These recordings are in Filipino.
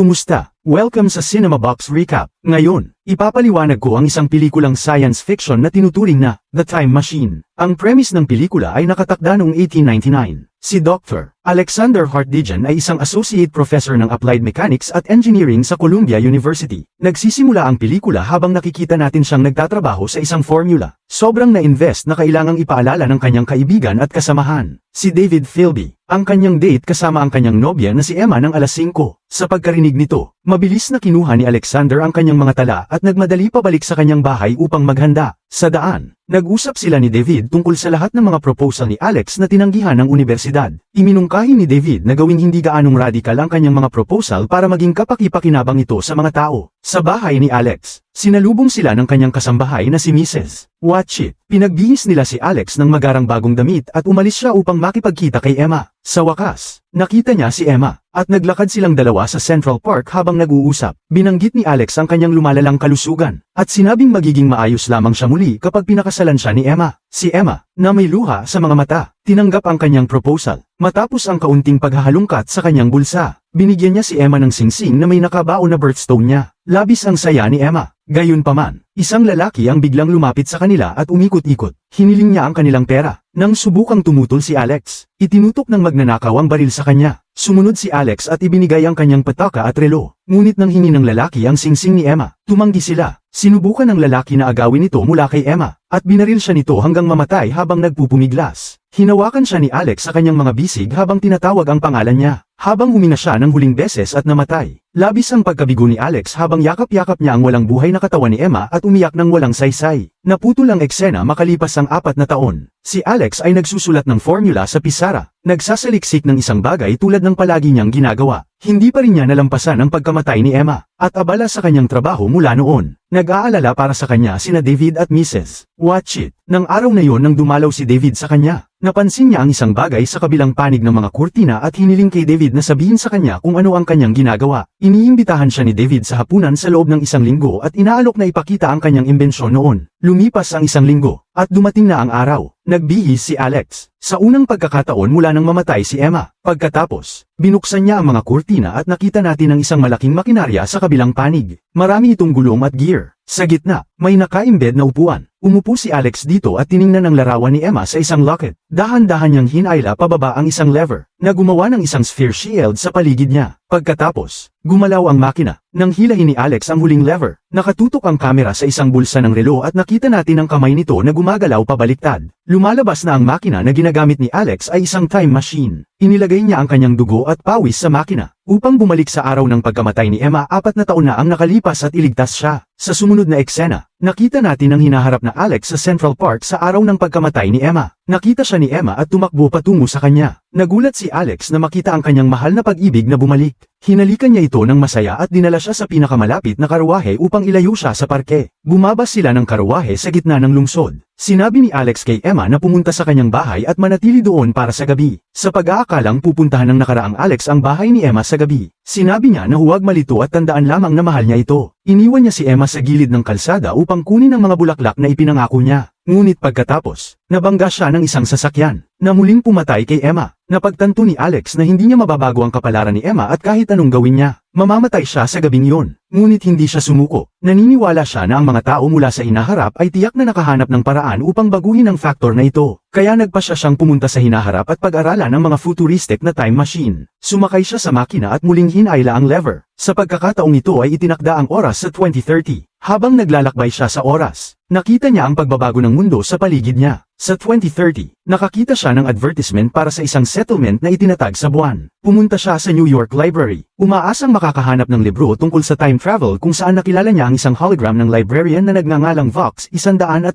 Kumusta? Welcome sa Cinema Box Recap. Ngayon, ipapaliwanag ko ang isang pelikulang science fiction na tinuturing na The Time Machine. Ang premise ng pelikula ay nakatakda noong 1899. Si Dr. Alexander Hartdijan ay isang associate professor ng applied mechanics at engineering sa Columbia University. Nagsisimula ang pelikula habang nakikita natin siyang nagtatrabaho sa isang formula. Sobrang na-invest na kailangang ipaalala ng kanyang kaibigan at kasamahan. Si David Philby, ang kanyang date kasama ang kanyang nobya na si Emma ng alas 5. Sa pagkarinig nito, mabilis na kinuha ni Alexander ang kanyang mga tala at nagmadali pabalik sa kanyang bahay upang maghanda. Sa daan, nag-usap sila ni David tungkol sa lahat ng mga proposal ni Alex na tinanggihan ng universidad. Iminungkahi ni David na gawing hindi gaanong radical ang kanyang mga proposal para maging kapaki-pakinabang ito sa mga tao. Sa bahay ni Alex, sinalubong sila ng kanyang kasambahay na si Mrs. Watch it. Pinagbihis nila si Alex ng magarang bagong damit at umalis siya upang makipagkita kay Emma. Sa wakas, nakita niya si Emma, at naglakad silang dalawa sa Central Park habang nag-uusap. Binanggit ni Alex ang kanyang lumalalang kalusugan, at sinabing magiging maayos lamang siya muli kapag pinakasalan siya ni Emma. Si Emma, na may luha sa mga mata, tinanggap ang kanyang proposal. Matapos ang kaunting paghahalungkat sa kanyang bulsa, binigyan niya si Emma ng singsing na may nakabaon na birthstone niya. Labis ang saya ni Emma. Gayunpaman, isang lalaki ang biglang lumapit sa kanila at umikot-ikot. Hiniling niya ang kanilang pera. Nang subukang tumutol si Alex, itinutok ng magnanakaw ang baril sa kanya. Sumunod si Alex at ibinigay ang kanyang pataka at relo. Ngunit nang hingi ng lalaki ang singsing ni Emma, tumanggi sila. Sinubukan ng lalaki na agawin ito mula kay Emma, at binaril siya nito hanggang mamatay habang nagpupumiglas. Hinawakan siya ni Alex sa kanyang mga bisig habang tinatawag ang pangalan niya. Habang huminga siya ng huling beses at namatay, labis ang pagkabigo ni Alex habang yakap-yakap niya ang walang buhay na katawan ni Emma at umiyak ng walang saysay. Naputol ang eksena makalipas ang apat na taon. Si Alex ay nagsusulat ng formula sa pisara, nagsasaliksik ng isang bagay tulad ng palagi niyang ginagawa. Hindi pa rin niya nalampasan ang pagkamatay ni Emma, at abala sa kanyang trabaho mula noon. Nag-aalala para sa kanya sina David at Mrs. Watch it. Nang araw na yon nang dumalaw si David sa kanya, napansin niya ang isang bagay sa kabilang panig ng mga kurtina at hiniling kay David na sabihin sa kanya kung ano ang kanyang ginagawa. Iniimbitahan siya ni David sa hapunan sa loob ng isang linggo at inaalok na ipakita ang kanyang imbensyon noon. Lumipas ang isang linggo, at dumating na ang araw. Nagbihis si Alex. Sa unang pagkakataon mula nang mamatay si Emma. Pagkatapos, binuksan niya ang mga kurtina at nakita natin ang isang malaking makinarya sa kabilang panig. Marami itong gulong at gear. Sa gitna, may nakaimbed na upuan. Umupo si Alex dito at tiningnan ang larawan ni Emma sa isang locket. Dahan-dahan niyang hinayla pababa ang isang lever, na gumawa ng isang sphere shield sa paligid niya. Pagkatapos, gumalaw ang makina. Nang hilahin ni Alex ang huling lever, nakatutok ang kamera sa isang bulsa ng relo at nakita natin ang kamay nito na gumagalaw pabaliktad. Lumalabas na ang makina na ginagamit ni Alex ay isang time machine. Inilagay niya ang kanyang dugo at pawis sa makina, upang bumalik sa araw ng pagkamatay ni Emma apat na taon na ang nakalipas at iligtas siya. Sa sumunod na eksena, nakita natin ang hinaharap na Alex sa Central Park sa araw ng pagkamatay ni Emma. Nakita siya ni Emma at tumakbo patungo sa kanya. Nagulat si Alex na makita ang kanyang mahal na pag-ibig na bumalik. Hinalikan niya ito ng masaya at dinala siya sa pinakamalapit na karuwahe upang ilayo siya sa parke. Bumaba sila ng karuwahe sa gitna ng lungsod. Sinabi ni Alex kay Emma na pumunta sa kanyang bahay at manatili doon para sa gabi. Sa pag-aakalang pupuntahan ng nakaraang Alex ang bahay ni Emma sa gabi. Sinabi niya na huwag malito at tandaan lamang na mahal niya ito. Iniwan niya si Emma sa gilid ng kalsada upang kunin ang mga bulaklak na ipinangako niya. Ngunit pagkatapos, nabangga siya ng isang sasakyan, na muling pumatay kay Emma. Napagtanto ni Alex na hindi niya mababago ang kapalaran ni Emma at kahit anong gawin niya, mamamatay siya sa gabing iyon. Ngunit hindi siya sumuko. Naniniwala siya na ang mga tao mula sa inaharap ay tiyak na nakahanap ng paraan upang baguhin ang faktor na ito. Kaya nagpa siya siyang pumunta sa hinaharap at pag-aralan ng mga futuristic na time machine. Sumakay siya sa makina at muling hinayla ang lever. Sa pagkakataong ito ay itinakda ang oras sa 2030. Habang naglalakbay siya sa oras, nakita niya ang pagbabago ng mundo sa paligid niya. Sa 2030, nakakita siya ng advertisement para sa isang settlement na itinatag sa buwan. Pumunta siya sa New York Library. Umaasang makakahanap ng libro tungkol sa time travel kung saan nakilala niya ang isang hologram ng librarian na nagngangalang Vox 114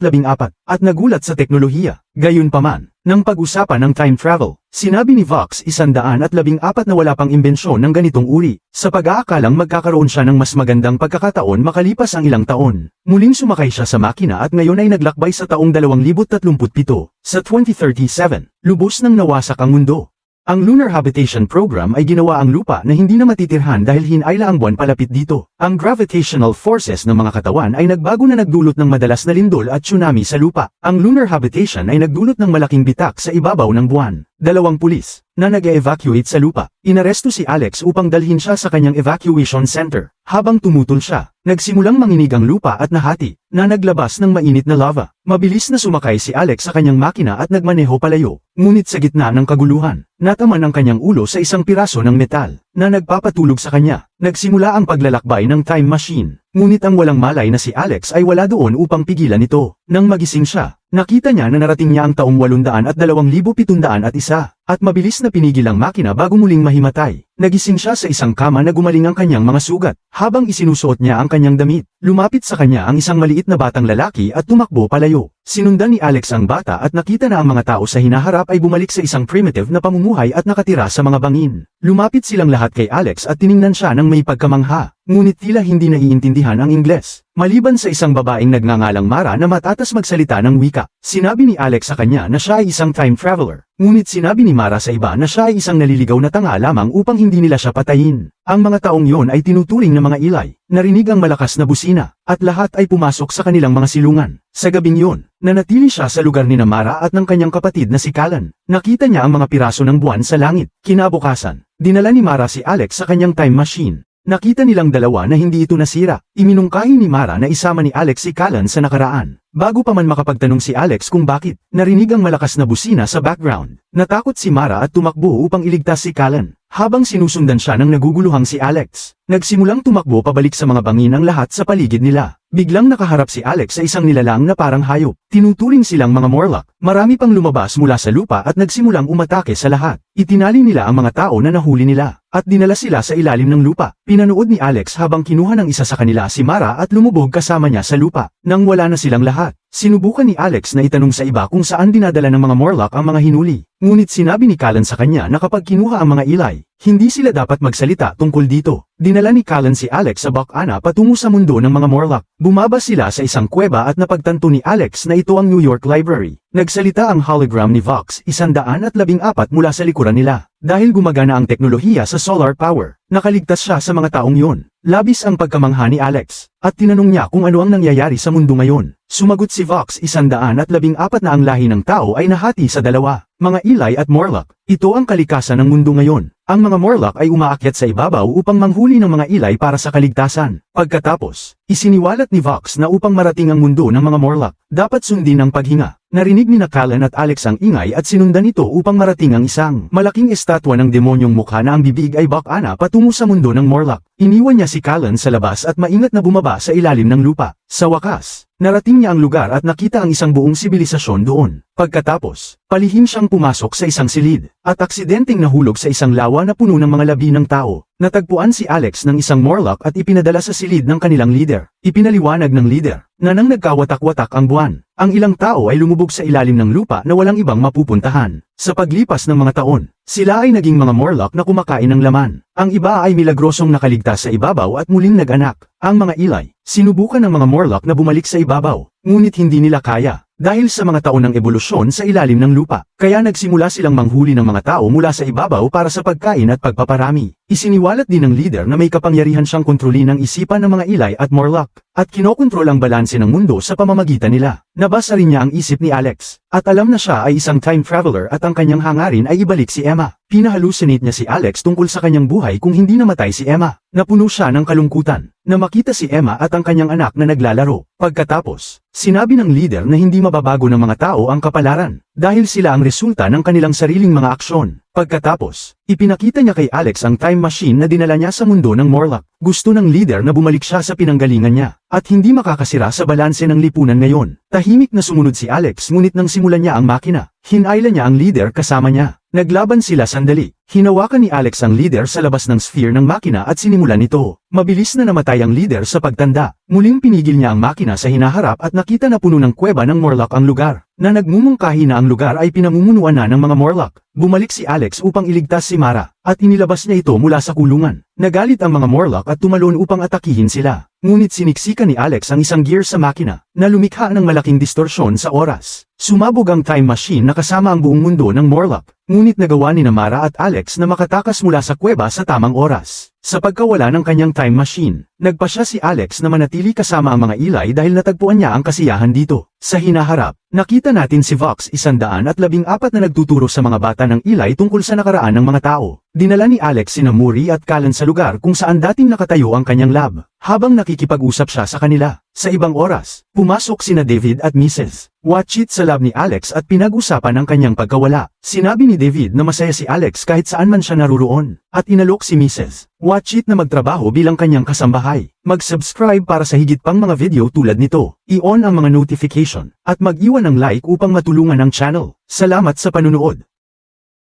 at nagulat sa teknolohiya. Gayunpaman, nang pag-usapan ng time travel, sinabi ni Vox 114 na wala pang imbensyon ng ganitong uri. Sa pag-aakalang magkakaroon siya ng mas magandang pagkakataon makalipas ang ilang taon. Muling sumakay siya sa makina at ngayon ay naglakbay sa taong 2037. Sa 2037, lubos nang nawasak ang mundo. Ang Lunar Habitation Program ay ginawa ang lupa na hindi na matitirhan dahil hinayla ang buwan palapit dito. Ang gravitational forces ng mga katawan ay nagbago na nagdulot ng madalas na lindol at tsunami sa lupa. Ang Lunar Habitation ay nagdulot ng malaking bitak sa ibabaw ng buwan. Dalawang pulis na nag-evacuate sa lupa. Inaresto si Alex upang dalhin siya sa kanyang evacuation center. Habang tumutol siya, nagsimulang manginig ang lupa at nahati, na naglabas ng mainit na lava. Mabilis na sumakay si Alex sa kanyang makina at nagmaneho palayo. Ngunit sa gitna ng kaguluhan, nataman ang kanyang ulo sa isang piraso ng metal, na nagpapatulog sa kanya. Nagsimula ang paglalakbay ng time machine. Ngunit ang walang malay na si Alex ay wala doon upang pigilan ito. Nang magising siya, nakita niya na narating niya ang taong 800 at 2,700 at mabilis na pinigil ang makina bago muling mahimatay. Nagising siya sa isang kama na gumaling ang kanyang mga sugat. Habang isinusuot niya ang kanyang damit, lumapit sa kanya ang isang maliit na batang lalaki at tumakbo palayo. Sinundan ni Alex ang bata at nakita na ang mga tao sa hinaharap ay bumalik sa isang primitive na pamumuhay at nakatira sa mga bangin. Lumapit silang lahat kay Alex at tiningnan siya ng may pagkamangha. Ngunit tila hindi naiintindihan ang Ingles. Maliban sa isang babaeng nagngangalang Mara na matatas magsalita ng wika, sinabi ni Alex sa kanya na siya ay isang time traveler. Ngunit sinabi ni Mara sa iba na siya ay isang naliligaw na tanga lamang upang hindi nila siya patayin. Ang mga taong yon ay tinuturing na mga ilay, narinig ang malakas na busina, at lahat ay pumasok sa kanilang mga silungan. Sa gabing yon, nanatili siya sa lugar ni Mara at ng kanyang kapatid na si Callan. Nakita niya ang mga piraso ng buwan sa langit. Kinabukasan, dinala ni Mara si Alex sa kanyang time machine. Nakita nilang dalawa na hindi ito nasira. Iminungkahi ni Mara na isama ni Alex si Callan sa nakaraan. Bago pa man makapagtanong si Alex kung bakit, narinig ang malakas na busina sa background. Natakot si Mara at tumakbo upang iligtas si Callan. Habang sinusundan siya ng naguguluhang si Alex, nagsimulang tumakbo pabalik sa mga bangin ang lahat sa paligid nila. Biglang nakaharap si Alex sa isang nilalang na parang hayop. Tinuturing silang mga Morlock. Marami pang lumabas mula sa lupa at nagsimulang umatake sa lahat. Itinali nila ang mga tao na nahuli nila, at dinala sila sa ilalim ng lupa. Pinanood ni Alex habang kinuha ng isa sa kanila si Mara at lumubog kasama niya sa lupa. Nang wala na silang lahat, sinubukan ni Alex na itanong sa iba kung saan dinadala ng mga Morlock ang mga hinuli. Ngunit sinabi ni Callan sa kanya na kapag kinuha ang mga ilay, hindi sila dapat magsalita tungkol dito. Dinala ni Callan si Alex sa Bacana patungo sa mundo ng mga Morlock. Bumaba sila sa isang kuweba at napagtanto ni Alex na ito ang New York Library. Nagsalita ang hologram ni Vox, isandaan at labing apat mula sa likuran nila. Dahil gumagana ang teknolohiya sa solar power, nakaligtas siya sa mga taong yon. Labis ang pagkamangha ni Alex, at tinanong niya kung ano ang nangyayari sa mundo ngayon. Sumagot si Vox isandaan at labing apat na ang lahi ng tao ay nahati sa dalawa, mga ilay at Morlock. Ito ang kalikasan ng mundo ngayon. Ang mga Morlock ay umaakyat sa ibabaw upang manghuli ng mga ilay para sa kaligtasan. Pagkatapos, isiniwalat ni Vox na upang marating ang mundo ng mga Morlock, dapat sundin ang paghinga. Narinig ni Nakalan at Alex ang ingay at sinundan ito upang marating ang isang malaking estatwa ng demonyong mukha na ang bibig ay Bacana patungo sa mundo ng Morlock. Iniwan niya si Callan sa labas at maingat na bumaba sa ilalim ng lupa. Sa wakas, narating niya ang lugar at nakita ang isang buong sibilisasyon doon. Pagkatapos, palihim siyang pumasok sa isang silid, at aksidenteng nahulog sa isang lawa na puno ng mga labi ng tao. Natagpuan si Alex ng isang Morlock at ipinadala sa silid ng kanilang leader. Ipinaliwanag ng leader, na nang nagkawatak-watak ang buwan, ang ilang tao ay lumubog sa ilalim ng lupa na walang ibang mapupuntahan. Sa paglipas ng mga taon, sila ay naging mga Morlock na kumakain ng laman. Ang iba ay milagrosong nakaligtas sa ibabaw at muling nag-anak. Ang mga ilay, sinubukan ng mga Morlock na bumalik sa ibabaw, ngunit hindi nila kaya. Dahil sa mga taon ng ebolusyon sa ilalim ng lupa, kaya nagsimula silang manghuli ng mga tao mula sa ibabaw para sa pagkain at pagpaparami. Isiniwalat din ng leader na may kapangyarihan siyang kontrolin ang isipan ng mga ilay at Morlock, at kinokontrol ang balanse ng mundo sa pamamagitan nila. Nabasa rin niya ang isip ni Alex, at alam na siya ay isang time traveler at ang kanyang hangarin ay ibalik si Emma. Pinahalusinate niya si Alex tungkol sa kanyang buhay kung hindi namatay si Emma. Napuno siya ng kalungkutan, na makita si Emma at ang kanyang anak na naglalaro. Pagkatapos, sinabi ng leader na hindi mababago ng mga tao ang kapalaran, dahil sila ang resulta ng kanilang sariling mga aksyon. Pagkatapos, ipinakita niya kay Alex ang time machine na dinala niya sa mundo ng Morlock. Gusto ng leader na bumalik siya sa pinanggalingan niya, at hindi makakasira sa balanse ng lipunan ngayon. Tahimik na sumunod si Alex ngunit nang simulan niya ang makina, hinayla niya ang leader kasama niya. Naglaban sila sandali, Hinawakan ni Alex ang leader sa labas ng sphere ng makina at sinimulan ito. Mabilis na namatay ang leader sa pagtanda. Muling pinigil niya ang makina sa hinaharap at nakita na puno ng kuweba ng Morlock ang lugar. Na nagmumungkahi na ang lugar ay pinamumunuan na ng mga Morlock. Bumalik si Alex upang iligtas si Mara, at inilabas niya ito mula sa kulungan. Nagalit ang mga Morlock at tumalon upang atakihin sila. Ngunit siniksikan ni Alex ang isang gear sa makina, na lumikha ng malaking distorsyon sa oras. Sumabog ang time machine na kasama ang buong mundo ng Morlock. Ngunit nagawa ni Namara at Alex na makatakas mula sa kuweba sa tamang oras. Sa pagkawala ng kanyang time machine, nagpa siya si Alex na manatili kasama ang mga ilay dahil natagpuan niya ang kasiyahan dito. Sa hinaharap, nakita natin si Vox isandaan at labing apat na nagtuturo sa mga bata ng ilay tungkol sa nakaraan ng mga tao. Dinala ni Alex sina Muri at Callan sa lugar kung saan dating nakatayo ang kanyang lab, habang nakikipag-usap siya sa kanila. Sa ibang oras, pumasok sina David at Mrs. Watchit sa lab ni Alex at pinag-usapan ang kanyang pagkawala. Sinabi ni David na masaya si Alex kahit saan man siya naruroon, at inalok si Mrs. Watchit na magtrabaho bilang kanyang kasambahay. Mag-subscribe para sa higit pang mga video tulad nito. I-on ang mga notification, at mag-iwan ng like upang matulungan ang channel. Salamat sa panunood.